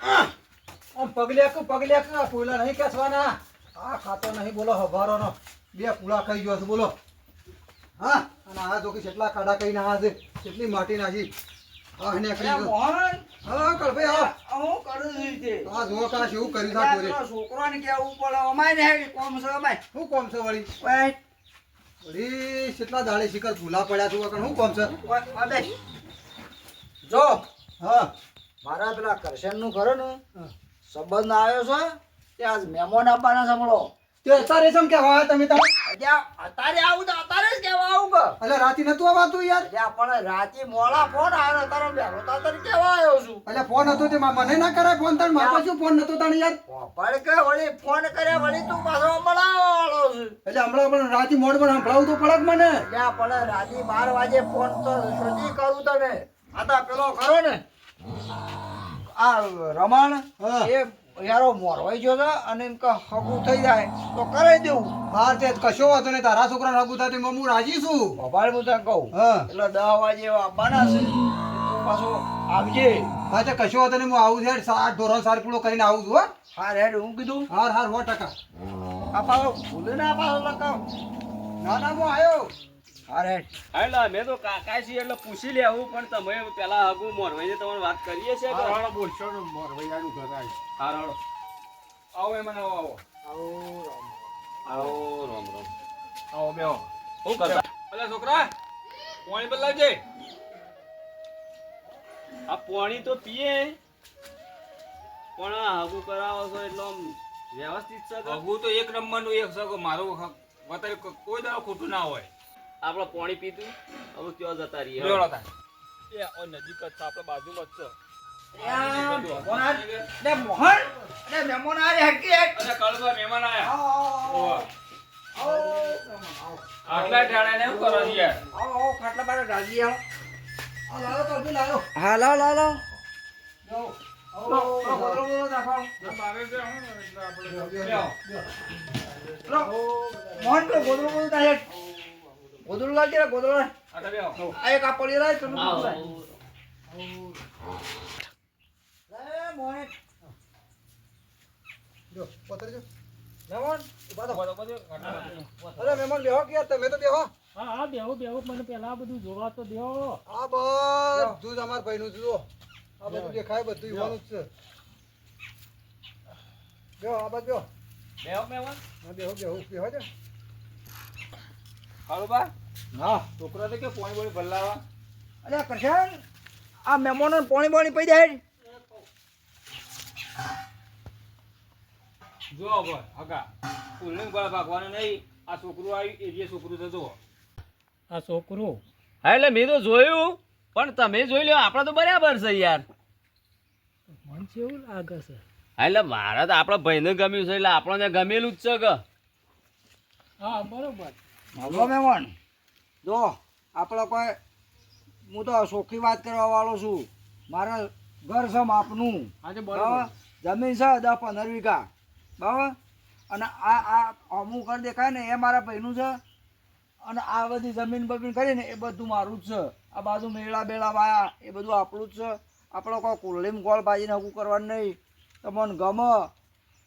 આમ પગલે કે આ ફૂલા નહીં કેસવાના આ ખાતો નહીં બોલો હભારો નો બે પૂળા ખાઈ ગયો છે બોલો. હા? અને આ જો કે કેટલા કાડા કઈ ના છે કેટલી માટી નાખી ને હા હું. કરું છે આ જો કા શું કરી ના અલ્યા કોરે કેવું પડે અમાય ને કોમ છે અમાય શું કોમ છે વળી? વળી કેટલા દાડે શિખર ભૂલા પડ્યા છું શું કોમ છે. જો. હા. મારા પેલા કરશનનું ખરો ને? સંબંધ આવ્યો છે? તે આજ મહેમાન આપવાના સાંભળો તે અત્યારે જેમ કેવા આવ્યા તમે તાર? અત્યારે આવું તો અત્યારે જ કેવા આવું કે? એટલે રાતી નતું આવતું યાર? અલ્યા પણ રાતે મોડા ફોન આવ્યો તારો બેરો તો તને કેવા આવ્યો છું? એટલે ફોન હતો તે મને ના કરાય ફોન તાર મારા શું ફોન નતો તાણ યાર? પણ કે વળી ફોન કર્યા વળી તું પાછો મળાવો વાળો છું. એટલે હમણાં પણ રાતી મોડ પણ સંભળાવું તો પડક મને? અલ્યા પણ રાતે બાર વાગે ફોન તો સુધી કરું તને. આ પેલો ખરો ને? આ રમણ હા. એ યારો મોરવાઈ ગયો છે અને એમ કે હગું થઈ જાય. તો કરે દેવું. બાર તે કશો વાતો નહીં. તારા છોકરા હગું થાય હું રાજી છું. ભોપાલ હું તને કહું. હા. એટલે દસ વાગે આપવાના છે. પાછો આવજે. હા તે કશો વાતો નહીં. હું આવું છે સાત ધોરણ સાર પૂરો કરીને આવું છું હો. હા રેડ હું કીધું. હાર હાર સો ટકા. આ પાછો ભૂલે ના પાછો ના ના હું આવ્યો હા એટલે અમે તો કાકા છીએ એટલે પૂછી લેવું પણ તમે પેલા હગુ મોરવાઈને તમારે વાત કરીએ છે કે? હારો આવો એમાં આવો આવો. આવો રામ રામ. આવો બેહો. શું કરતા? અલા છોકરા પાણી બદલાવજે. આ પાણી તો પીએ. પણ આ હગુ કરાવો છો એટલો આમ વ્યવસ્થિત છે હગુ તો એક નંબરનું એક છે મારું વધારે કોઈ દાડો ખોટું ના હોય. આપણે પાણી પીતું હવે ક્યાં જતા રહીએ? એ નજીક જ છે આપણે બાજુમાં જ છે. મોહન. મહેમાન મહેમાન આવો. આવો આટલા ટાણા ને કરો યાર? આવો આવો ખાટલા બાર રાજી આવો. આ લાવો તો હા મોહન ગોદડું બોલું તારે ગોદડું લાવજે રે, ગોદડું લાવ. આટલા બેહો. આ એક આ પડી રહે પેલું આવો. લાવ. લે, મોહન. જો ઊભા અરે બેહો કે તમે તો બેહો. હા હા બેહો બેહો. મને પેલા આ બધું જોવા તો દો આ બધું જ. અમાર ભાઈનું જો. આ બધું દેખાય બધું યુવાનું જ છે. બેહો આ બાજુ બેહો. હા બેહો. બેહો બેહો. છે કળવા? હા છોકરા તો કે પોણી બોણી ભરલાવા અલ્યા કરશન આ મહેમાનો પોણી પાણી પડી જાય જો હવે હગા ફૂલની ગોળા ભાગવાનું નહીં. આ છોકરું આવ્યું એરિયે છોકરું છે જુઓ. આ છોકરું? હા એટલે મેં તો જોયું પણ તમે જોઈ લો આપણે તો બરાબર છે યાર. મન એવું લાગે છે. હા એટલે મારા તો આપણા ભાઈને ગમ્યું છે એટલે આપણને ગમેલું જ છે કે. હા બરોબર. જો મેમન જો આપણે કોઈ હું તો સોખી વાત કરવા વાળો છું. મારા ઘર છે માપનું. આજે બરાબર? જમીન છે દસ પંદર વીઘા. બરાબર? અને આ આ અમુક ઘર દેખાય ને એ મારા ભાઈનું છે. અને આ બધી જમીન બમીન કરીને એ બધું મારું જ છે. આ બાજુ મેળા બેળા વાયા એ બધું આપણું જ છે. આપણે કોઈ કુલ્લીમ ગોળ ભાજીને હકું કરવાનું નહીં. તમને ગમે.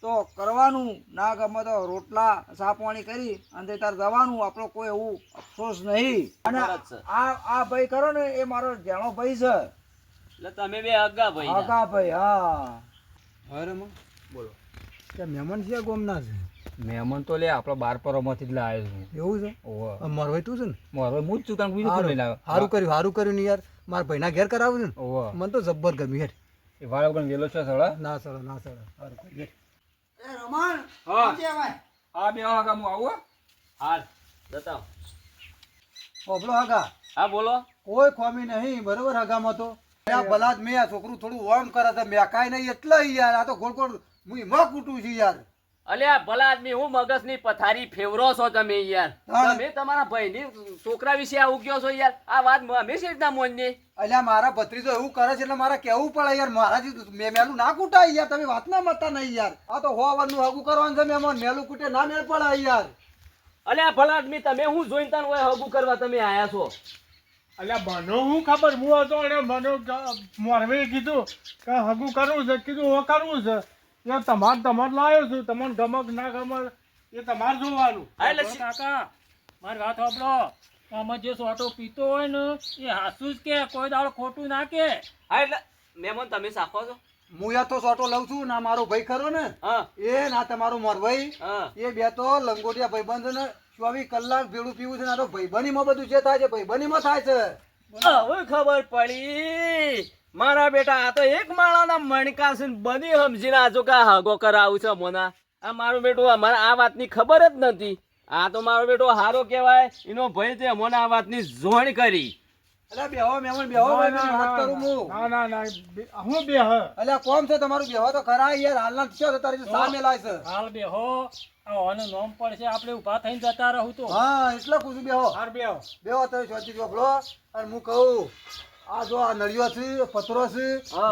તો કરવાનું ના ગમે તો રોટલા સાપવાણી પાણી કરી અને તાર જવાનું આપણો કોઈ એવું અફસોસ નહીં. અને આ આ ભાઈ કરો ને એ મારો જાણો ભાઈ છે. એટલે તમે બે અગા ભાઈ અગા ભાઈ હા. અરે બોલો. કે મહેમાન છે ગોમના છે? મહેમાન તો લે આપણો બાર પરોમાંથી જ લાવ્યો છું. એવું છે? ઓવા આ મારો ભાઈ તું છે ને? મારો હું જ છું તને બીજું કોણ લાવ્યો સારું કર્યું સારું કર્યું ને યાર. મારા ભાઈના ઘેર કરાવું છે ને? ઓહો. મને તો જબ્બર ગમ્યું હેઠ એ વાળો પણ વેલો છે સળા? ના સળા ના સળા. સારું કર્યું. એ રમણ હા. કેમ છે ભાઈ? હા બે હગા હું આવું હાલ જતા ઓભળો હગા. હા બોલો. કોઈ ખોમી નહીં બરોબર હગામાં તો. આ ભલા જ મેં આ છોકરું થોડું વોર્મ કરે છે. મેં કાંઈ નહીં એટલે યાર આ તો ગોળ ગોળ હું એમાં કૂટું છું યાર. અલ્યા ભલા આદમી હું મગજની પથારી ફેવરો છો તમે યાર. તમે તમારા ભાઈની છોકરા વિશે આવું કયો છો યાર? આ વાત અમે છે રીતના મોનની. અલ્યા મારા ભત્રીજો એવું કરે છે એટલે મારે કેવું પડે યાર? મારાથી મેં મેલું ના કૂટાય યાર તમે વાત ના મતા નહીં યાર. આ તો હો વરનું હગું કરવાનું છે મેમોન મેલું કૂટે ના મેળ પડે યાર. અલ્યા ભલા આદમી તમે હું જોઈને તને હોય હગું કરવા તમે આયા છો? અલ્યા મને હું ખબર? હું હતો અને મને મોરવે કીધું કે હગું કરવું છે કીધું હું કરવું છે. એ તમારે તમારે લાવ્યો છું. તમને ગમક ના ગમક એ તમારે જોવાનું. એટલે કાકા મારી વાત સાંભળો. આમાં જે સોટો પીતો હોય ને એ હાસું જ કે કોઈ દાડો ખોટું ના કે. હા એટલે મહેમાન તમે સાખો છો? હું યા તો સોટો લઉં છું ના મારો ભાઈ ખરો ને. હા. એ ના તમારું મોરભાઈ. હા. એ બે તો લંગોટિયા ભાઈબંધ ને ચોવીસ કલાક ભેળું પીવું છે ને તો ભાઈબંધીમાં બધું જે થાય છે ભાઈબંધીમાં થાય છે. હવે ખબર પડી. મારા બેટા આ તો એક માળાના મણકા છે બધી સમજીને આજો કે હાગો કરાવું છે મોના. આ મારું બેટું અમારે આ વાતની ખબર જ નથી આ તો મારો બેટો હારો કહેવાય એનો ભય છે મને આ વાતની જોણ કરી. અલ્યા બેહો મહેમાન બેહો ભાઈ મેં કરું હું. ના ના ના હું બે હ કોમ છે તમારું બેહો? તો ખરા યાર હાલના છો તો તારી સામે લાય છે. હાલ બેહો. આ ઓને નોમ પડશે આપણે ઊભા થઈને જતા રહું તો. હા એટલે પૂછું બેહો. હાર બેહો. બેહો ચોપડો અને હું કહું આ જો આ નળિયો છે પથરો છે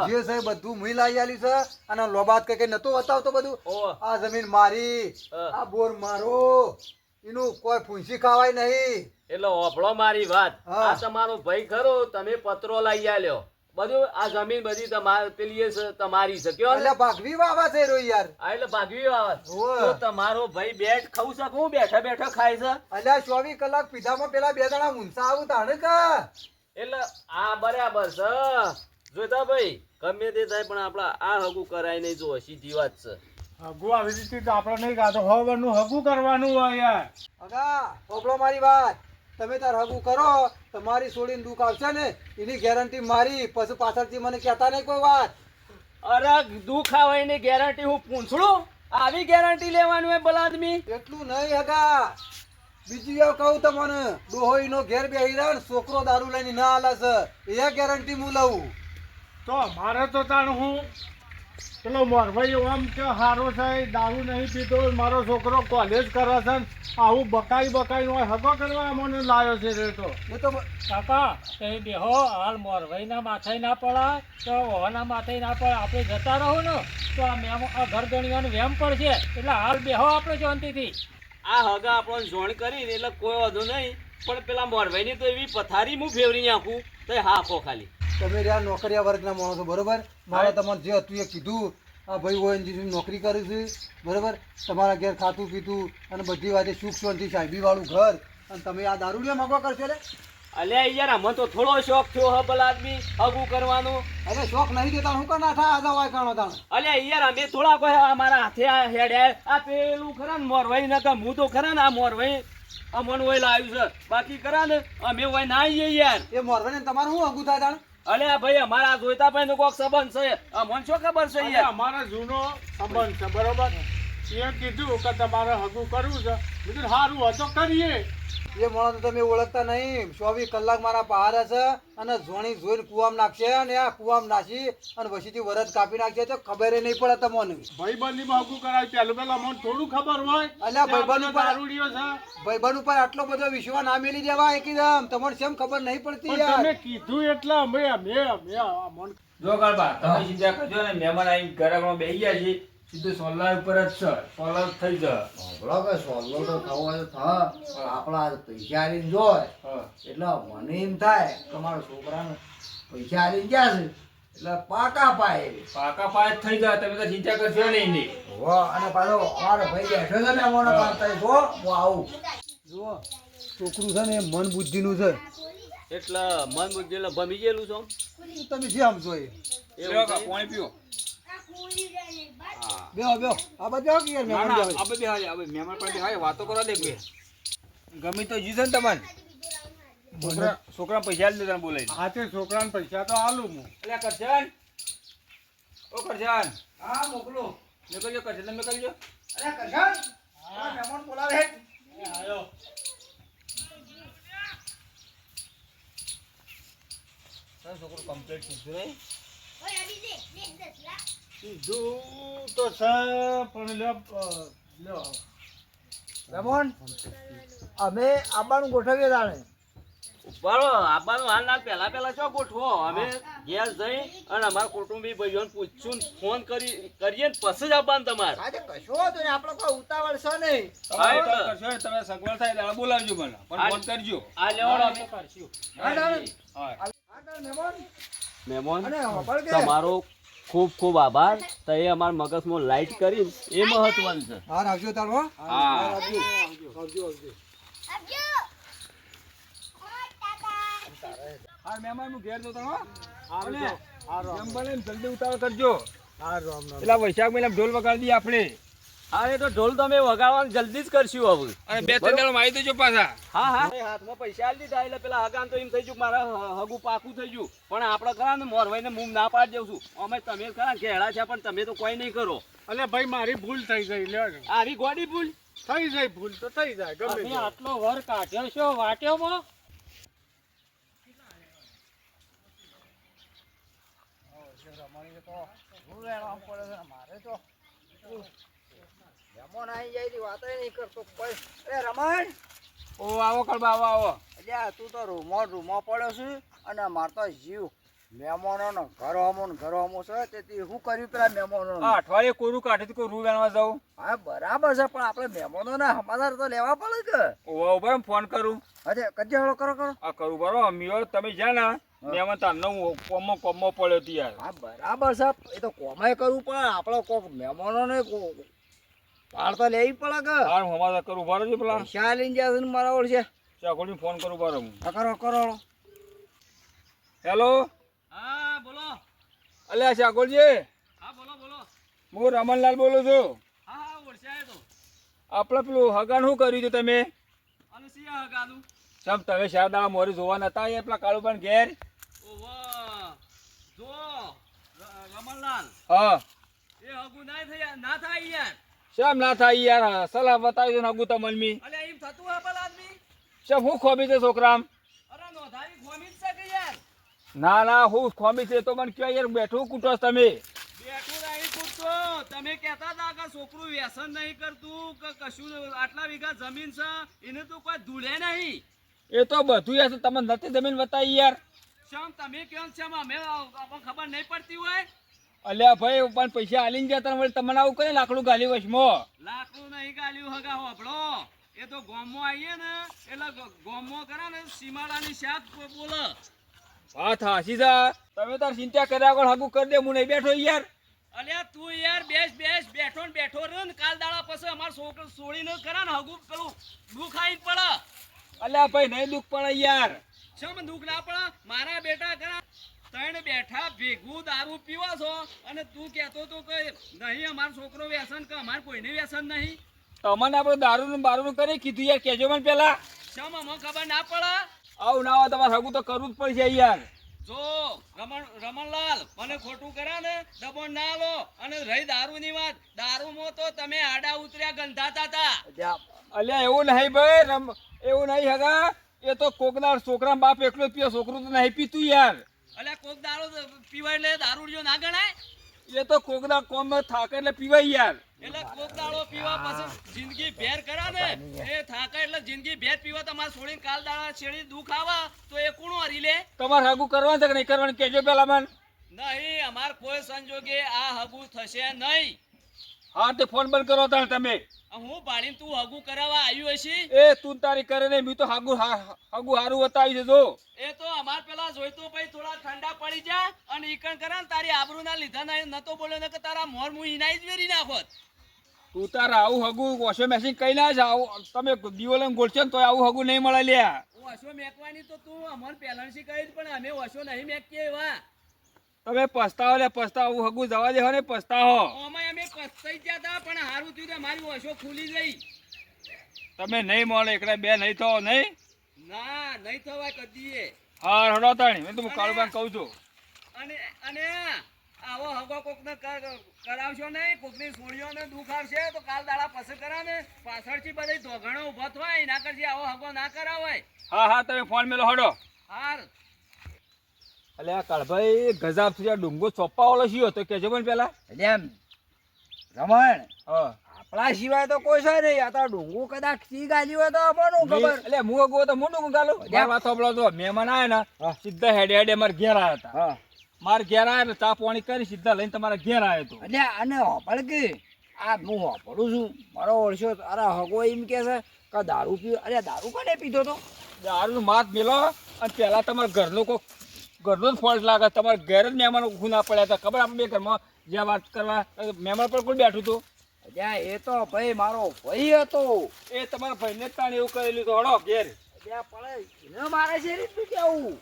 જે છે બધું મુઈ લાવી આલી છે અને લોબાત કઈ કઈ નતો બતાવતો બધું. આ જમીન મારી. આ બોર મારો. એનું કોઈ ફૂંસી ખાવાય નહીં. એટલે ઓફળો મારી વાત. આ તમારો ભાઈ ખરો તમે પત્રો લઈ આલ્યો. બધું આ જમીન બધી તમારી પેલી છે, તમારી છે કયો? એટલે ભાગવી વાવા છે રો યાર. આ એટલે ભાગવી વાવા. તો તમારો ભાઈ બેઠ ખાઉં છે હું બેઠા બેઠા ખાય છે? અલ્યા ચોવીસ કલાક પીધામાં પેલા બે દાણા મુનસા આવું તાણે કા? એટલે આ બરાબર છે જોતા ભાઈ ગમે તે થાય પણ આપણા આ હગું કરાય નહીં જો સીધી વાત છે. હગું આવી રીતે તો આપણે નહીં ગાતો હોવાનું હગું કરવાનું હોય યાર. અગા પોપડો મારી વાત. તમે તાર હગું કરો તમારી છોડીને દુઃખ આવશે ને? એની ગેરંટી મારી. પછી પાછળથી મને કહેતા નહીં કોઈ વાત. અરે દુઃખ આવે એની ગેરંટી હું પૂછડું આવી ગેરંટી લેવાનું હોય ભલા આદમી એટલું નહીં હગા બીજું એવું કહું તમને ડોહોઈનો ઘેર બેહી રહ્યો ને છોકરો દારૂ લઈને ના હાલે છે એ ગેરંટી હું લઉં. તો મારે તો તાણ હું પેલો મોરભાઈ આમ કે સારો છે દારૂ નહીં પીતો મારો છોકરો કોલેજ કરે છે ને આવું બકાઈ બકાઈ હોય હગો કરવા મને લાવ્યો છે રે તો. એ તો કાકા એ બેહો હાલ મોરભાઈના માથે ના પડાય તો ઓના માથે ના પડે આપણે જતા રહો ને તો આ મેમ આ ઘર ગણીવાનું વેમ પડશે. એટલે હાલ બેહો આપણે શાંતિથી. આ હગા આપણો જોણ કરીને એટલે કોઈ વાંધો નહીં. પણ પેલા મોરભાઈની તો એવી પથારી હું ફેવરી નાખું તો હા ખો ખાલી. તમે રહ્યા નોકરિયા વર્ગના માણસો બરોબર? મારે તમારે જે હતું એ કીધું. આ ભાઈ ઓએનજીસી નોકરી કરું છું બરોબર? તમારા ઘેર ખાતું પીતું અને બધી વાતે સુખ શાંતિ સાહેબી વાળું ઘર. અને તમે આ દારૂડિયા માગવા કરશો રે અલ્યા યાર આમાં તો થોડો શોખ થયો હ ભલા આદમી હગું કરવાનો. અરે શોખ નહીં દેતા હું કર થા આજા વાય કાણો તાણ? અલ્યા યાર અમે થોડા કોઈ અમારા હાથે આ હેડે. આ પેલું ખરા ને મોરભાઈ નકા હું તો ખરા ને આ મોરભાઈ અમન હોય લાવ્યું છે. બાકી ખરા ને અમે હોય ના આવીએ યાર. એ મોરવાને તમારું શું અગું થાય તાણ? અલ્યા ભાઈ અમારા જોઈતા ભાઈ નો કોક સંબંધ છે. અમન શું ખબર છે યાર? અમારો જૂનો સંબંધ છે બરોબર? એ કીધું કે તમારે હગું કરવું છે. બીજું સારું હતો કરીએ. એ માણસ તમે ઓળખતા નહીં. ચોવીસ કલાક મારા પહાડે છે અને જોણી જોઈને કુવામ નાખશે અને આ કુવામ નાખી અને પછીથી વરદ કાપી નાખશે તો ખબર નહીં પડે તમને. ભાઈબંધીમાં હગું કરાય. પહેલું પહેલા મને થોડું ખબર હોય. અલ્યા, ભાઈબંધ ઉપર- આરુડીઓ છે. ભાઈબંધ ઉપર આટલો બધો વિશ્વાસ ના મેલી દેવા એકદમ. તમને સેમ ખબર નહીં પડતી યાર તમે કીધું એટલે અમે અમે અમે મન જો કાળબા તમે ચિંતા કરજો ને. મહેમાન આવીને ઘરમાં બેસી ગયા છે સીધું સોલા ઉપર જ છે. સોલા થઈ જાય સાંભળો કે સોલ્લો તો થવો હોય તો થા પણ આપણા પૈસા હારીને જોય હા. એટલે મને એમ થાય કે મારા છોકરાને પૈસા હારીને ગયા છે એટલે પાકા પાય પાકા પાય જ થઈ જાય તમે તો ચિંતા કરશો નહીં એની. હો અને પાછો અમારો ભાઈ બેઠો છે ને મને પાડતા જો હું આવું. જુઓ છોકરું છે ને એ મન બુદ્ધિનું છે. એટલે મન બુદ્ધિ એટલે ભમી ગયેલું છો? તમે જે આમ એ? લ્યો કા, પાણી પીઓ. બેહો બેહો. આ બધા કે યાર ના આવે. આ બધી વાતો કરવા દે બે ગમે તો જીશે ને તમને છોકરા છોકરા પૈસા આલી દે તને બોલાવીને. આ તે છોકરાને પૈસા તો આલું હું. એટલે કરશન ઓ કરશન હા મોકલો. નીકળજો કરશન તમે નીકળજો અરે કરશન આ મહેમાન બોલાવે તારો છોકરો કમ્પ્લીટ શીખ્યું નહીં કીધું તો છે પણ લ્યો, રમણ અમે આબાનું ગોઠવીએ તાણે. બરો આબાનું હાલ ના પહેલા પહેલા ચો ગોઠવો. અમે ઘેર જઈ અને અમારા કુટુંબી ભાઈઓને પૂછશું ફોન કરી કરીએ ને પછી જ આવવાનું તમારે. આજે કશો તો આપણે કોઈ ઉતાવળ છે નહીં. તમે સગવડ થાય ત્યારે બોલાવજો મને. પણ ફોન કરજો. આ લેવાનો અમે. કરશું. હા. હા, ના, મહેમાન. મહેમાન અને હોભળ કે? તમારો ખૂબ ખૂબ આભાર. તો એ અમારા મગજમાં લાઈટ કરી એ મહત્વનું છે. હા આવજો તારો હા. આવજો આવજો આવજો હા મહેમાન હું ઘેર જતો હો. જલ્દી ઉતાવળ કરજો. હારું, રામ, રામ. પેલા વૈશાખ મહિના ઢોલ વગાડી દઈએ આપણે. હા એ તો ઢોલ તો અમે વગાડવાનું જલ્દી જ કરશું હવે. અને બે ત્રણ દાડા મારી દેજો પાછા. હા હા. હાથમાં પૈસા આલી દીધા એટલે પેલા હગાન તો એમ થઈ ગયું મારા હગું પાકું થઈ ગયું. પણ આપણે ખરા ને મોરવાઈને મૂમ ના પાડી દઉં છું. અમે તમે ખરા ઘેડા છે પણ તમે તો કોઈ નહીં કરો. એટલે ભાઈ મારી ભૂલ થઈ ગઈ લે. આવી ગોડી ભૂલ? થઈ જાય ભૂલ તો થઈ જાય ગમે તમે આટલો વર કાઢ્યો છો વાટ્યોમાં રમણીએ તો રહેવાનું પડે છે? ને મારે તો મહેમાન આવી જાય તો વાત નહીં કરતો. કોઈ અરે રમણ ઓ આવો કળબા આવો આવો. અલ્યા તું તો રૂમો રૂમો પડ્યો છે અને માર તો જીવ. મહેમાનોનો ઘર હમો ને ઘર હમો છે તેથી શું કર્યું પેલા મહેમાનો અઠવાડિયે કોરું કાઢી કોઈ રૂ વેણવા જાઉં? હા બરાબર છે પણ આપણે મહેમાનોના સમાચાર તો લેવા પડે કે? ઓવા ઉપર ફોન કરું. અરે કજે હળો કરો કરો. આ કરું બરો મિયો તમે જ્યાં ને મહેમાન તારનો હું કોમો કોમો પડ્યો યાર. હા બરાબર છે એ તો કોમાય કરવું પણ આપણો કોક મહેમાનોને પાળ તો લેવી પડે કે. હા હું અમારે કરું ઊભા રહેજો પેલા. શા લઈને જાય છે ને મારા ઓળ છે. ચાકોડી ફોન કરું બરો હું. હા, કરો કરો હેલો? હા બોલો. અલ્યા ચાકોડજી હા બોલો બોલો. હું રમણલાલ બોલું છું. હા હા ઓળખાય તો. આપણે પેલું હગાન શું કર્યું છે તમે? હગાનું? સમ તમે શારદા મોરી જોવા નતા એ પેલા કાળુબન ઘેર? ઓવા જો રમણલાલ. હા. એ હગું ના થાય ના થાય યાર. શેમ ના થાય યાર? સલાહ બતાવી દો ને હગું તો મનમી અલે એમ થતું હે પેલા આદમી? શેમ હું ખોમી છે છોકરામ? અરે નોંધાવી ખોમી છે કે યાર? ના ના હું ખોમી છે તો મને કયો યાર બેઠું કૂટો તમે? બેઠું નહીં પૂછતો તમે કહેતા હતા કે છોકરું વ્યસન નહીં કરતું કે કશું આટલા વીઘા જમીન છે એને તો કોઈ ધૂળે નહીં. એ તો બધું યાર તમે નથી જમીન બતાવી યાર. શમ તમે કહો છે અમે ખબર નહીં પડતી હોય? અલ્યા ભાઈ પણ પૈસા આલીને જતા વળી તમને આવું કરે લાકડું ગાલી વશમાં? લાકડું નહીં ગાલ્યું હગા હોભળો એ તો ગોમો આવીએ ને એટલે ગોમો કરે ને સીમાડાની શાક બ- વાત હાસી છે. તમે તાર ચિંતા કર્યા આગળ હાગું કરી દે હું નહીં બેઠો યાર. અલ્યા તું યાર બેસ બેસ બેઠો ને બેઠો રહ્યો ને કાલ દાડા પછી અમાર છોકરો છોડીને કરે ને હગું પેલું દુઃખ આવીને પડે. અલ્યા ભાઈ નહીં દુઃખ પડે યાર. શમ દુઃખ ના પડે? મારા બેટા કરા. ત્રણ બેઠા ભેગું દારૂ પીવા છો? અને તું કહેતો તો કે નહીં અમારો છોકરો વ્યસન કે અમારે કોઈને વ્યસન નહીં. અમને આપણે દારૂ નું બારૂ કરી કીધું યાર કેજો મને પેલા. શમ અમને ખબર ના પડે? આવું ના હોય તમારે હગું તો કરવું જ પડશે યાર. જો રમણ રમણલાલ મને ખોટું કર્યા ને દબણ ના લો. અને રહી દારૂની વાત. દારૂ માં તો તમે આડા ઉતર્યા ગંધાતા હતા અલ્યા, અલ્યા એવું નહીં ભાઈ રમ એવું નહીં હગા. એ તો કોકના છોકરા બાપ એકલો જ પીએ છોકરું તો નહીં પીતું યાર. અલ્યા કોક દારૂ પીવાય એટલે દારૂડિયો ના ગણાય? એ તો કોકના કોમ થાકે એટલે પીવાય યાર. એટલે કોક દાડો પીવા પછી જિંદગી ભેર કરા ને. એ થાકા એટલે જિંદગી ભેર પીવા તમારે છોડીને કાલ દાડા છેડી દુઃખ આવા તો એ કોણ હરી લે? તમારે હગું કરવાનું છે કે નહીં કરવાનું? કેજો પેલા મન. નહીં અમાર કોઈ સંજોગે આ હગું થશે નહીં. હા તે ફોન બંધ કરો તાર તમે. હું ભાડીને તું હગું કરાવવા આવ્યું હશે? એ તું તારી કરે ને મી તો હાગુ હગુ હારું બતાવી છે જો. એ તો અમાર પેલા જોઈતો પછી થોડા ઠંડા પડી જા અને ઈકણ કરે ને તારી આબરૂ ના લીધા ના નતો બોલ્યો ને કે તારા મોર હું ઇનાઈ જ વેરી નાખોત. તું તાર આવું હગુ વોશિંગ મશીન કઈ ના જાવ. આવું તમે દીવો લઈને ગોળશો ને તો આવું હગુ નહીં મળે લ્યા. વસો મેકવાની તો તું અમર પહેલાંથી કહી પણ અમે વસો નહીં મેકીએ એવા. તમે પસ્તાવો લે પસ્તાવો. હગું જવા દેહો ને પસ્તાવો. ઓમાં અમે પસ્તાઈ ગયા હતા પણ હારું થયું કે મારી વસો ખુલી ગઈ. તમે નહીં મળે એકલા બે નહીં થો નહીં? ના નહીં થવાય કદીએ. હા હડો તાણી. મેં તો કાળુબાન કહું છું. અને અને આવો હગો કોકને કર- કરાવશો નહીં? કોકની છોડીઓને દુઃખ આવશે તો કાલ દાડા પછી કરા ને પાછળથી બધી ધોગણો ઊભો થાય એના કરજે આવો હગો ના કરાવાય. હા હા તમે ફોન મેલો હડો. હાર. અલે આ કાળભાઈ ગજાબથી ડુંગો ચોપ્પા વાળો શિયો હતો કેજો મને પેલા. એમ રમણ હા. આપણા સિવાય તો કોઈ છે નહીં. આ તો ડુંગુ કદાચ સી ગાલી હોય તો આપણને ખબર. એટલે હું અગો તો મોટું ગાલું? મારી વાત આપણો તો મહેમાન આવ્યા ને સીધા હેડે હેડે મારે ઘેર આવ્યા હતા. હા. મારે ઘેર આવ્યા ને ચા પાણી કરી સીધા લઈને તમારા ઘેર આવ્યો હતો. એટલે અને હોપળ કે આ હું હોપળું છું. મારો ઓળશો અરે હગો એમ કે છે કે દારૂ પીવો. અરે દારૂ કોને પીધો તો? દારૂ માથ મેલો અને પહેલા તમારા ઘરનો કોઈ ઘરનો જ ફોલ્ટ લાગે. તમારે ઘેર જ મહેમાનો ગુના પડ્યા હતા. ખબર આપણે બે ઘરમાં જ્યાં વાત કરવા મહેમાન પર કોઈ બેઠું હતું? ત્યાં એ તો ભાઈ મારો ભાઈ હતો. એ તમારા ભાઈને જ તાણે એવું કરેલું તો હળો ઘેર. એને મારે છે રીતનું કેવું?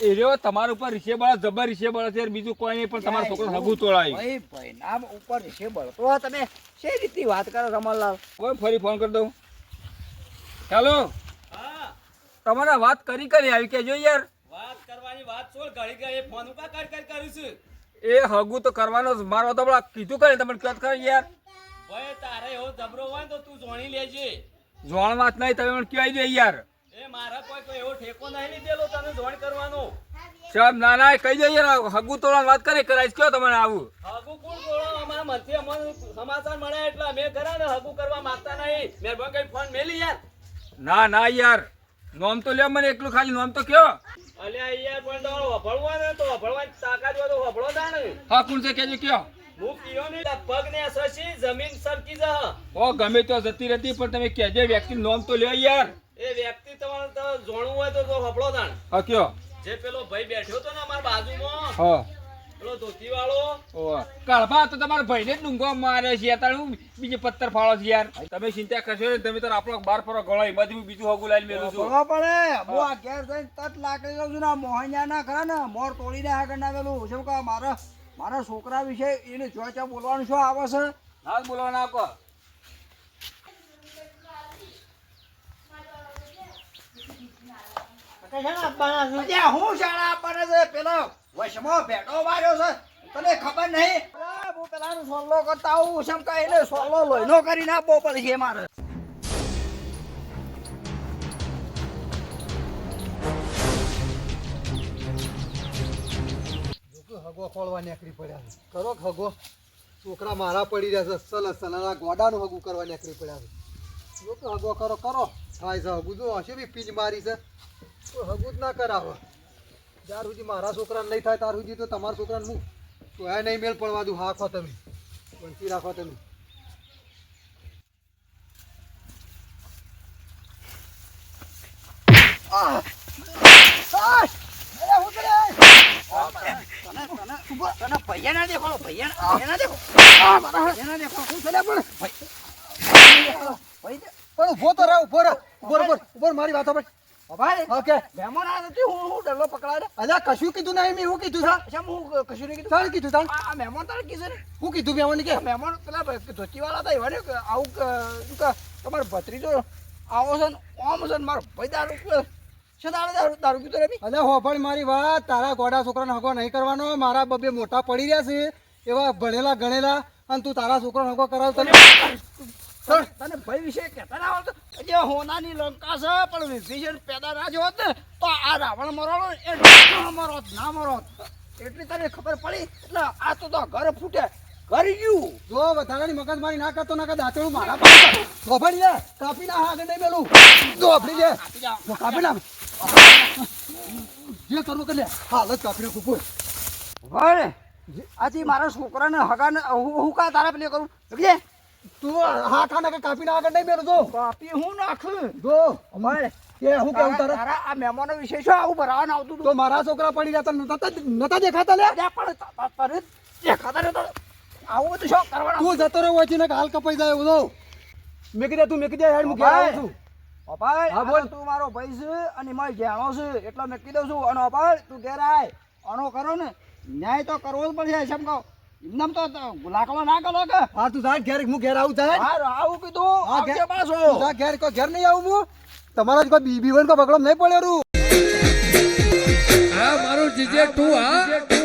એ રહ્યો તમારા ઉપર રિસેબળ બળા જબર રિસેબળ છે બીજું કોઈ નહીં પણ તમારો છોકરો હગું તોડાયું. ભાઈ ભાઈ નામ ઉપર રિસેબળ બળતો તમે શી રીતની વાત કરો રમણલાલ કોઈ ફરી ફોન કરી દઉં. હેલો તમારા વાત કરી કરી આવી કેજો યાર? વાત કરવાની વાત છોડ ઘડી ઘડી ફોન ઉપર કર કર કરું છું. એ હગુ તો કરવાનો જ. મારો તો કીધું કરે તમને કત કરે યાર. ભાઈ તારે એવો જબરો હોય તો તું જોણી લેજે. જોણ વાત નહીં તમે મને કહેવાય દે યાર. એ મારા કોઈ કોઈ એવો ઠેકો નહીં લીધેલો તને જોણ કરવાનો. સાહેબ ના ના કહી દે યાર હગુ તોડવાની વાત કરી કરાય કયો તમને આવું. હગુ કોણ બોલો અમારા મધ્ય અમને સમાચાર મળ્યા એટલે મેં ખરા ને હગુ કરવા માંગતા નહીં. મહેરબાન કઈ ફોન મેલી યાર. ના ના યાર. નોમ તો લે મને એકલું ખાલી નોમ તો કયો. અલ્યા યાર પણ તમારે વફળવા ને તો વફળવાની તાકાત હોય તો વફળો તા ને હા કોણ છે કેજો કયો? હું કીયો ને પગ ને અસરશી જમીન સરકી જા ઓ ગમે તો જતી રહેતી પણ તમે કેજે વ્યક્તિ નોમ તો લ્યો યાર. એ વ્યક્તિ તમારે તો જોણવું હોય તો તો વફળો તાણ હા કયો? જે પેલો ભાઈ બેઠો તો ને અમારા બાજુમાં હા. કાળભા તો તમારા ભાઈને જ ડુંગો મારે છે અત્યારે હું બીજે પથ્થર ફાળો છે યાર. તમે ચિંતા કરશો ને તમે તો આપણો બાર ફરો ગળો એમાંથી હું બીજું હગું લાવી મેલું છું. પડે? હું. આ ઘેર જઈને તત લાકડી લઉં છું ને મોહન્યા ના ખરા ને મોર તોડીને આગળ નાખેલું શું કે મારા મારા છોકરા વિશે એને ચોચા બોલવાનું શું આવે છે? ના બોલવા ના કહો અલ્યા, હું શાળા આપવાના છે? પેલો વશમાં ભેટો માર્યો છે. તને ખબર નહીં? હું પેલાનો સોલ્લો કરતા આવું શમ કે એને સોલ્લો લોહીનો કરીને આપવો પડશે મારે. હગો ખોળવા નીકળી પડ્યા છે. કરો હગો? છોકરા મારા પડી રહ્યા છે. સલ સલાના ગોડાનું હગું કરવા નીકળી પડ્યા છે. હગો કરો કરો. થાય છે હગું. બી પીજ મારી છે. હગું જ ના કરાવો. જ્યાર સુધી મારા છોકરાને નહીં થાય ત્યાર સુધી તો તમારા છોકરાને હું તો એ નહીં મેળ પડવા દઉં હાખો તમે વંચી રાખો તમે આ! આ! અરે, હું કરે? તને તને ઊભો, તને ભૈયા ના દેખો ભૈયા ના- પણ પણ ઊભો તો રહે ઊભો રહે ઊભો ઊભો રહે, ઊભો રહે, મારી વાતો ભાઈ ઓકે. મહેમાન આ નથી હું હું ડલ્લો પકડાય અલ્યા કશું કીધું નહીં મેં એવું કીધું છે શેમ હું કશું નહીં કીધું? તાણ કીધું આ આ મહેમાન તારે કીધું ને? હું કીધું મેં કે? મહેમાન પેલા ધોતીવાળા હતા એવા ને કે આવું કે શું તમારો ભત્રીજો આવો છે ને છે ને મારો ભાઈ દારૂ. છે. દારૂ દારૂ દારૂ કીધું રે બી અલે હોફળ મારી વાત તારા ગોડા છોકરાને હગો નહીં કરવાનો મારા બબે મોટા પડી રહ્યા છે એવા ભણેલા ગણેલા અને તું તારા છોકરાને હગો કરાવ તને તને ભય વિશે કહેતા ના આવડતું જે હોનાની લંકા છે પણ વિભીષણ પેદા ના જોત ને તો આ રાવણ મરોડો એ મરો ના મરોત એટલી તને ખબર પડી? એટલે આ તો તો ઘર ફૂટે. ઘર ગયું. જો વધારાની મગજમારી ના કરતો ના કર દાંતેડું મારા પાસે ગોફડી લે કાપી ના આગળ નહીં મેલું. ગોફડી લે. કાપી ના જે કરવું કરી લે. હાલત કાપી નાખું પૂર ભલે આથી મારા છોકરાને હગાને હું હું કા તારા પેલે કરું? સમજે તું હાથ આને કે કાપી ના આગળ નહીં મેલું જો કાપી હું નાખું? જો ભલે કે હું કેવું તારે? તારા આ મહેમાનો વિશે શું? આવું ભરાવાનું આવતું તો. મારા છોકરા પડી જતા નતા નતા દેખાતા લે પણ તને દેખાતા નતો. આવું બધું શું કરવાનું? તું જતો રહ્યો હોય ને હાલ કપાઈ જાય બધો મેકી દે તું મેકી દે હેડ મૂકી આવું છું. અપાય. હા, બોલ. તું મારો ભાઈ છે અને મારો જાણો છે એટલે મેં કીધું છું. અને અપાય તું ઘેર આય. આનો કરો ને. ન્યાય તો કરવો જ પડશે એમ કહો? એમનામ તો લાકડો ના કરો કે. હા તું જા ઘેર હું ઘેર આવું જાય હા આવું કીધું. હા, ઘેર- પાછો. જા ઘેર કો ઘેર નહીં આવું હું. તમારા જ કોઈ બીબી વન કો બગડો નહીં પડ્યો રૂ હા મારું જીજે તું હા.